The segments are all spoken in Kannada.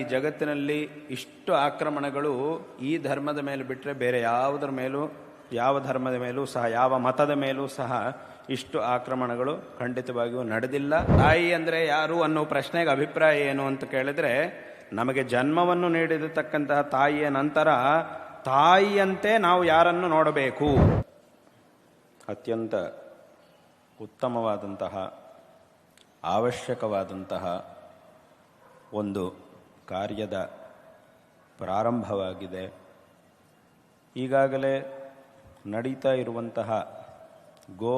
ಈ ಜಗತ್ತಿನಲ್ಲಿ ಇಷ್ಟು ಆಕ್ರಮಣಗಳು ಈ ಧರ್ಮದ ಮೇಲೆ ಬಿಟ್ಟರೆ ಬೇರೆ ಯಾವುದರ ಮೇಲೂ, ಯಾವ ಧರ್ಮದ ಮೇಲೂ ಸಹ, ಯಾವ ಮತದ ಮೇಲೂ ಸಹ ಇಷ್ಟು ಆಕ್ರಮಣಗಳು ಖಂಡಿತವಾಗಿಯೂ ನಡೆದಿಲ್ಲ. ತಾಯಿ ಅಂದರೆ ಯಾರು ಅನ್ನೋ ಪ್ರಶ್ನೆಗೆ ಅಭಿಪ್ರಾಯ ಏನು ಅಂತ ಕೇಳಿದ್ರೆ, ನಮಗೆ ಜನ್ಮವನ್ನು ನೀಡಿರತಕ್ಕಂತಹ ತಾಯಿಯ ನಂತರ ತಾಯಿಯಂತೆ ನಾವು ಯಾರನ್ನು ನೋಡಬೇಕು? ಅತ್ಯಂತ ಉತ್ತಮವಾದಂತಹ, ಅವಶ್ಯಕವಾದಂತಹ ಒಂದು ಕಾರ್ಯದ ಪ್ರಾರಂಭವಾಗಿದೆ. ಈಗಾಗಲೇ ನಡೀತಾ ಇರುವಂತಹ ಗೋ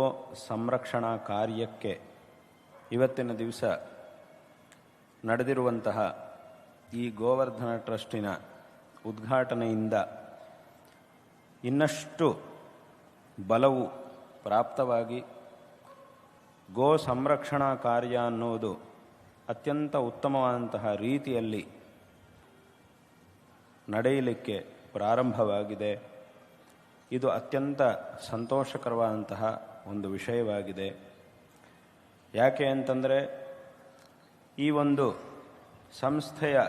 ಸಂರಕ್ಷಣಾ ಕಾರ್ಯಕ್ಕೆ ಇವತ್ತಿನ ದಿವಸ ನಡೆದಿರುವಂತಹ ಈ ಗೋವರ್ಧನ ಟ್ರಸ್ಟಿನ ಉದ್ಘಾಟನೆಯಿಂದ ಇನ್ನಷ್ಟು ಬಲವು ಪ್ರಾಪ್ತವಾಗಿ ಗೋ ಸಂರಕ್ಷಣಾ ಕಾರ್ಯ ಅನ್ನೋದು ಅತ್ಯಂತ ಉತ್ತಮವಾದಂತಹ ರೀತಿಯಲ್ಲಿ ನಡೆಯಲಿಕ್ಕೆ ಪ್ರಾರಂಭವಾಗಿದೆ. ಇದು ಅತ್ಯಂತ ಸಂತೋಷಕರವಾದಂತಹ ಒಂದು ವಿಷಯವಾಗಿದೆ. ಯಾಕೆ ಅಂತಂದರೆ, ಈ ಒಂದು ಸಂಸ್ಥೆಯ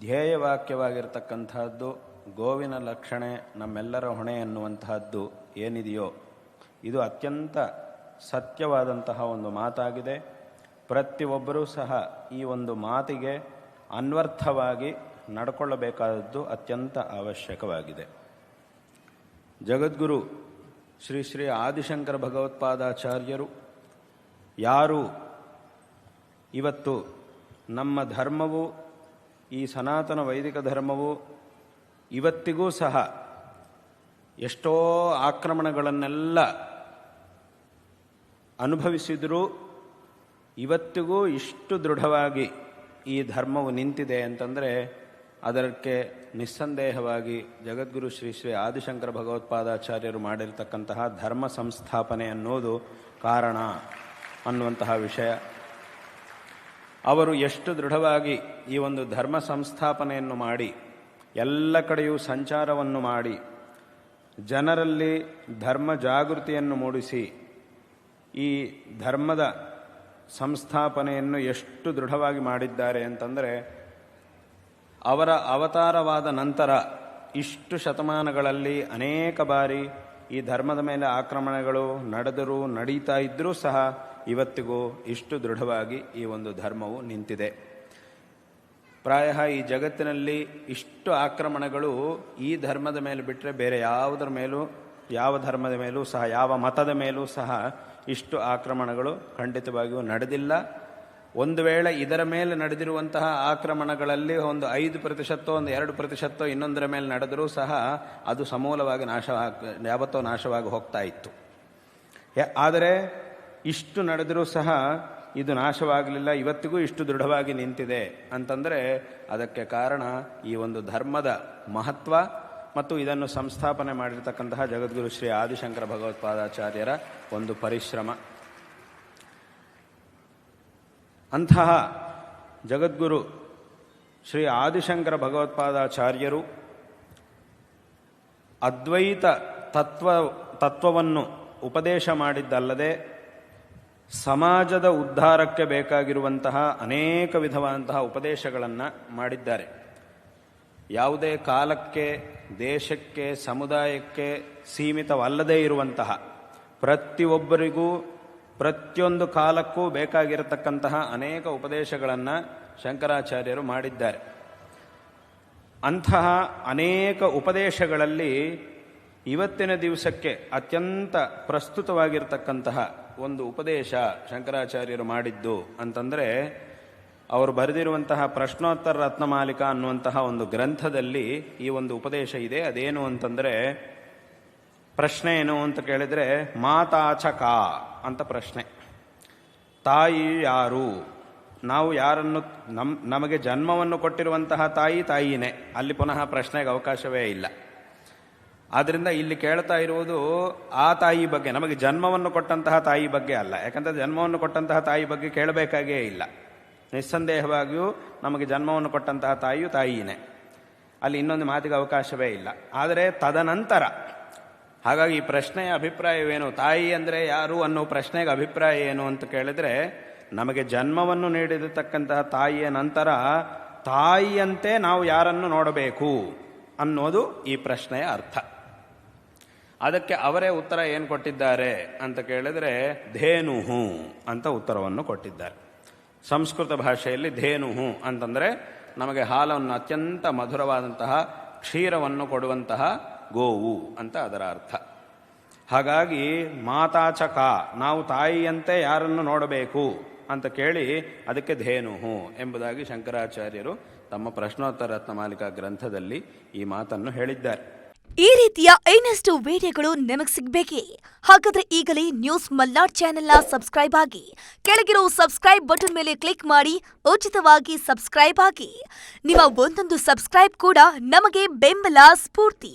ಧ್ಯೇಯವಾಕ್ಯವಾಗಿರ್ತಕ್ಕಂತಹದ್ದು ಗೋವಿನ ಲಕ್ಷಣೆ, ನಮ್ಮೆಲ್ಲರ ಹೊಣೆ ಎನ್ನುವಂತಹದ್ದು ಏನಿದೆಯೋ, ಇದು ಅತ್ಯಂತ ಸತ್ಯವಾದಂತಹ ಒಂದು ಮಾತಾಗಿದೆ. ಪ್ರತಿಯೊಬ್ಬರೂ ಸಹ ಈ ಒಂದು ಮಾತಿಗೆ ಅನ್ವರ್ಥವಾಗಿ ನಡ್ಕೊಳ್ಳಬೇಕಾದದ್ದು ಅತ್ಯಂತ ಅವಶ್ಯಕವಾಗಿದೆ. ಜಗದ್ಗುರು ಶ್ರೀ ಶ್ರೀ ಆದಿಶಂಕರ ಭಗವತ್ಪಾದಾಚಾರ್ಯರು ಯಾರು? ಇವತ್ತು ನಮ್ಮ ಧರ್ಮವು, ಈ ಸನಾತನ ವೈದಿಕ ಧರ್ಮವು ಇವತ್ತಿಗೂ ಸಹ ಎಷ್ಟೋ ಆಕ್ರಮಣಗಳನ್ನೆಲ್ಲ ಅನುಭವಿಸಿದರೂ ಇವತ್ತಿಗೂ ಇಷ್ಟು ದೃಢವಾಗಿ ಈ ಧರ್ಮವು ನಿಂತಿದೆ ಅಂತಂದರೆ ಅದಕ್ಕೆ ನಿಸ್ಸಂದೇಹವಾಗಿ ಜಗದ್ಗುರು ಶ್ರೀ ಶ್ರೀ ಆದಿಶಂಕರ ಭಗವತ್ಪಾದಾಚಾರ್ಯರು ಮಾಡಿರತಕ್ಕಂತಹ ಧರ್ಮ ಸಂಸ್ಥಾಪನೆ ಅನ್ನೋದು ಕಾರಣ ಅನ್ನುವಂತಹ ವಿಷಯ. ಅವರು ಎಷ್ಟು ದೃಢವಾಗಿ ಈ ಒಂದು ಧರ್ಮ ಸಂಸ್ಥಾಪನೆಯನ್ನು ಮಾಡಿ, ಎಲ್ಲ ಕಡೆಯೂ ಸಂಚಾರವನ್ನು ಮಾಡಿ, ಜನರಲ್ಲಿ ಧರ್ಮ ಜಾಗೃತಿಯನ್ನು ಮೂಡಿಸಿ, ಈ ಧರ್ಮದ ಸಂಸ್ಥಾಪನೆಯನ್ನು ಎಷ್ಟು ದೃಢವಾಗಿ ಮಾಡಿದ್ದಾರೆ ಅಂತಂದರೆ ಅವರ ಅವತಾರವಾದ ನಂತರ ಇಷ್ಟು ಶತಮಾನಗಳಲ್ಲಿ ಅನೇಕ ಬಾರಿ ಈ ಧರ್ಮದ ಮೇಲೆ ಆಕ್ರಮಣಗಳು ನಡೆದರೂ ನಡೀತಾ ಇದ್ದರೂ ಸಹ ಇವತ್ತಿಗೂ ಇಷ್ಟು ದೃಢವಾಗಿ ಈ ಒಂದು ಧರ್ಮವು ನಿಂತಿದೆ. ಪ್ರಾಯ ಈ ಜಗತ್ತಿನಲ್ಲಿ ಇಷ್ಟು ಆಕ್ರಮಣಗಳು ಈ ಧರ್ಮದ ಮೇಲೆ ಬಿಟ್ಟರೆ ಬೇರೆ ಯಾವುದರ ಮೇಲೂ, ಯಾವ ಧರ್ಮದ ಮೇಲೂ ಸಹ, ಯಾವ ಮತದ ಮೇಲೂ ಸಹ ಇಷ್ಟು ಆಕ್ರಮಣಗಳು ಖಂಡಿತವಾಗಿಯೂ ನಡೆದಿಲ್ಲ. ಒಂದು ವೇಳೆ ಇದರ ಮೇಲೆ ನಡೆದಿರುವಂತಹ ಆಕ್ರಮಣಗಳಲ್ಲಿ ಒಂದು ಐದು ಪ್ರತಿಶತ ಒಂದು ಎರಡು ಪ್ರತಿಶತೋ ಇನ್ನೊಂದರ ಮೇಲೆ ನಡೆದರೂ ಸಹ ಅದು ಸಮೂಲವಾಗಿ ನಾಶವಾಗಿ ಯಾವತ್ತೋ ನಾಶವಾಗಿ ಹೋಗ್ತಾ ಇತ್ತು. ಆದರೆ ಇಷ್ಟು ನಡೆದರೂ ಸಹ ಇದು ನಾಶವಾಗಲಿಲ್ಲ, ಇವತ್ತಿಗೂ ಇಷ್ಟು ದೃಢವಾಗಿ ನಿಂತಿದೆ ಅಂತಂದರೆ ಅದಕ್ಕೆ ಕಾರಣ ಈ ಒಂದು ಧರ್ಮದ ಮಹತ್ವ ಮತ್ತು ಇದನ್ನು ಸಂಸ್ಥಾಪನೆ ಮಾಡಿರ್ತಕ್ಕಂತಹ ಜಗದ್ಗುರು ಶ್ರೀ ಆದಿಶಂಕರ ಭಗವತ್ಪಾದಾಚಾರ್ಯರ ಒಂದು ಪರಿಶ್ರಮ. ಅಂತಹ ಜಗದ್ಗುರು ಶ್ರೀ ಆದಿಶಂಕರ ಭಗವತ್ಪಾದಾಚಾರ್ಯರು ಅದ್ವೈತ ತತ್ವ ತತ್ವವನ್ನು ಉಪದೇಶ ಮಾಡಿದ್ದಲ್ಲದೆ ಸಮಾಜದ ಉದ್ಧಾರಕ್ಕೆ ಬೇಕಾಗಿರುವಂತಹ ಅನೇಕ ವಿಧವಾದಂತಹ ಉಪದೇಶಗಳನ್ನು ಮಾಡಿದ್ದಾರೆ. ಯಾವುದೇ ಕಾಲಕ್ಕೆ, ದೇಶಕ್ಕೆ, ಸಮುದಾಯಕ್ಕೆ ಸೀಮಿತವಲ್ಲದೇ ಇರುವಂತಹ ಪ್ರತಿಯೊಬ್ಬರಿಗೂ ಪ್ರತಿಯೊಂದು ಕಾಲಕ್ಕೂ ಬೇಕಾಗಿರತಕ್ಕಂತಹ ಅನೇಕ ಉಪದೇಶಗಳನ್ನು ಶಂಕರಾಚಾರ್ಯರು ಮಾಡಿದ್ದಾರೆ. ಅಂತಹ ಅನೇಕ ಉಪದೇಶಗಳಲ್ಲಿ ಇವತ್ತಿನ ದಿವಸಕ್ಕೆ ಅತ್ಯಂತ ಪ್ರಸ್ತುತವಾಗಿರ್ತಕ್ಕಂತಹ ಒಂದು ಉಪದೇಶ ಶಂಕರಾಚಾರ್ಯರು ಮಾಡಿದ್ದು ಅಂತಂದರೆ, ಅವರು ಬರೆದಿರುವಂತಹ ಪ್ರಶ್ನೋತ್ತರ ರತ್ನಮಾಲಿಕ ಅನ್ನುವಂತಹ ಒಂದು ಗ್ರಂಥದಲ್ಲಿ ಈ ಒಂದು ಉಪದೇಶ ಇದೆ. ಅದೇನು ಅಂತಂದರೆ ಪ್ರಶ್ನೆ ಏನು ಅಂತ ಕೇಳಿದರೆ, ಮಾತಾಚಕ ಅಂತ ಪ್ರಶ್ನೆ. ತಾಯಿ ಯಾರು? ನಾವು ಯಾರನ್ನು, ನಮ್, ನಮಗೆ ಜನ್ಮವನ್ನು ಕೊಟ್ಟಿರುವಂತಹ ತಾಯಿ ತಾಯಿನೇ. ಅಲ್ಲಿ ಪುನಃ ಪ್ರಶ್ನೆಗೆ ಅವಕಾಶವೇ ಇಲ್ಲ. ಆದ್ದರಿಂದ ಇಲ್ಲಿ ಕೇಳ್ತಾ ಇರುವುದು ಆ ತಾಯಿ ಬಗ್ಗೆ, ನಮಗೆ ಜನ್ಮವನ್ನು ಕೊಟ್ಟಂತಹ ತಾಯಿ ಬಗ್ಗೆ ಅಲ್ಲ. ಯಾಕಂದರೆ ಜನ್ಮವನ್ನು ಕೊಟ್ಟಂತಹ ತಾಯಿ ಬಗ್ಗೆ ಕೇಳಬೇಕಾಗೇ ಇಲ್ಲ. ನಿಸ್ಸಂದೇಹವಾಗಿಯೂ ನಮಗೆ ಜನ್ಮವನ್ನು ಕೊಟ್ಟಂತಹ ತಾಯಿಯು ತಾಯಿಯೇ ಅಲ್ಲಿ ಇನ್ನೊಂದು ಮಾತಿಗೆ ಅವಕಾಶವೇ ಇಲ್ಲ. ಆದರೆ ತದನಂತರ ಹಾಗಾಗಿ ಈ ಪ್ರಶ್ನೆಯ ಅಭಿಪ್ರಾಯವೇನು? ತಾಯಿ ಅಂದರೆ ಯಾರು ಅನ್ನೋ ಪ್ರಶ್ನೆಗೆ ಅಭಿಪ್ರಾಯ ಏನು ಅಂತ ಕೇಳಿದ್ರೆ, ನಮಗೆ ಜನ್ಮವನ್ನು ನೀಡಿರತಕ್ಕಂತಹ ತಾಯಿಯ ನಂತರ ತಾಯಿಯಂತೆ ನಾವು ಯಾರನ್ನು ನೋಡಬೇಕು ಅನ್ನೋದು ಈ ಪ್ರಶ್ನೆಯ ಅರ್ಥ. ಅದಕ್ಕೆ ಅವರೇ ಉತ್ತರ ಏನು ಕೊಟ್ಟಿದ್ದಾರೆ ಅಂತ ಕೇಳಿದರೆ, ಧೇನುಹು ಅಂತ ಉತ್ತರವನ್ನು ಕೊಟ್ಟಿದ್ದಾರೆ. ಸಂಸ್ಕೃತ ಭಾಷೆಯಲ್ಲಿ ಧೇನುಹು ಅಂತಂದರೆ ನಮಗೆ ಹಾಲನ್ನು ಅತ್ಯಂತ ಮಧುರವಾದಂತಹ ಕ್ಷೀರವನ್ನು ಕೊಡುವಂತಹ ಗೋವು ಅಂತ ಅದರ ಅರ್ಥ. ಹಾಗಾಗಿ ಮಾತಾಚಕ, ನಾವು ತಾಯಿಯಂತೆ ಯಾರನ್ನು ನೋಡಬೇಕು ಅಂತ ಕೇಳಿ ಅದಕ್ಕೆ ಧೇನುಹು ಎಂಬುದಾಗಿ ಶಂಕರಾಚಾರ್ಯರು ತಮ್ಮ ಪ್ರಶ್ನೋತ್ತರ ರತ್ನಮಾಲಿಕಾ ಗ್ರಂಥದಲ್ಲಿ ಈ ಮಾತನ್ನು ಹೇಳಿದ್ದಾರೆ. ಈ ರೀತಿಯ ಇನ್ನಷ್ಟು ವಿಡಿಯೋಗಳು ನಿಮಗೆ ಸಿಗ್ಬೇಕೇ? ಹಾಗಾದ್ರೆ ಈಗಲೇ ನ್ಯೂಸ್ ಮಲ್ನಾಡ್ ಚಾನೆಲ್ನ ಸಬ್ಸ್ಕ್ರೈಬ್ ಆಗಿ, ಕೆಳಗಿರೋ ಸಬ್ಸ್ಕ್ರೈಬ್ ಬಟನ್ ಮೇಲೆ ಕ್ಲಿಕ್ ಮಾಡಿ, ಉಚಿತವಾಗಿ ಸಬ್ಸ್ಕ್ರೈಬ್ ಆಗಿ. ನಿಮ್ಮ ಒಂದೊಂದು ಸಬ್ಸ್ಕ್ರೈಬ್ ಕೂಡ ನಮಗೆ ಬೆಂಬಲ ಸ್ಫೂರ್ತಿ.